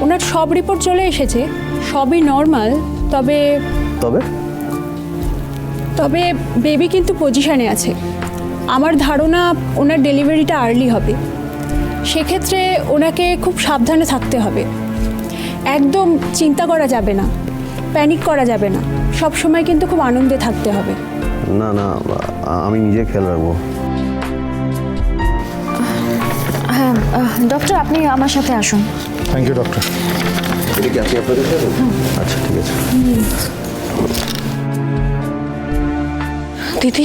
ওনার সব রিপোর্ট চলে এসেছে সবই নর্মাল তবে তবে? তবে বেবি কিন্তু পজিশনে আছে। আমার ধারণা ওনার ডেলিভারিটা আর্লি হবে। সেক্ষেত্রে ওনাকে খুব সাবধানে থাকতে হবে। একদম চিন্তা করা যাবে না প্যানিক করা যাবে না। সব সময় কিন্তু খুব আনন্দে থাকতে হবে। না না আমি নিজে খেয়াল রাখব। ডক্টর আপনি আমার সাথে আসুন। থ্যাংক ইউ ডক্টর এটা কি আপনি আপনাদের আচ্ছা ঠিক আছে। দিদি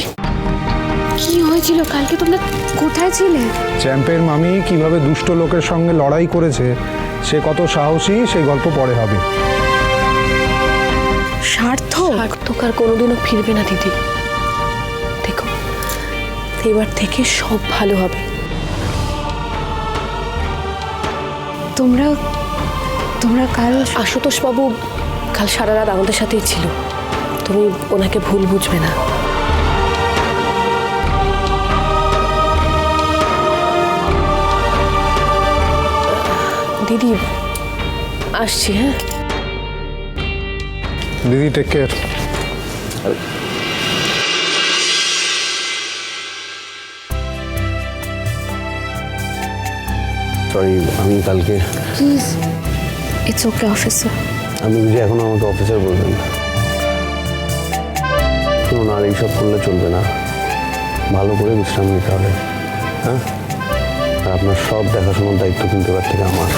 কি হয়েছিল? কালকে তোমরা কোথায় ছিলে? চ্যাম্পের মামি কীভাবে দুষ্ট লোকের সঙ্গে লড়াই করেছে সে কত সাহসী সেই গল্প পরে হবে। স্বার্থ সার্থক আর কোনোদিনও ফিরবে না দিদি। দেখো এবার থেকে সব ভালো হবে। তোমরা তোমরা কাল আশুতোষ বাবু কাল সারা রাত আমাদের সাথেই ছিল। তুমি ওনাকে ভুল বুঝবে না। দিদি আসছি হ্যাঁ? দিদি টেক কেয়ার সরি আমি কালকে প্লিজ ইটস ওকে অফিসার আপনি যদি এখন আমাকে অফিসার বলবেন না। শুনুন আর এইসব করলে চলবে না। ভালো করে বিশ্রাম নিতে হবে। হ্যাঁ? আর আপনার সব দেখাশোনার দায়িত্ব কিন্তু এবার থেকে আমার।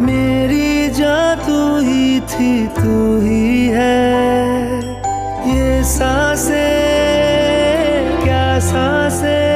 मेरी जा तू ही थी तू ही है। ये साँसें क्या साँसें?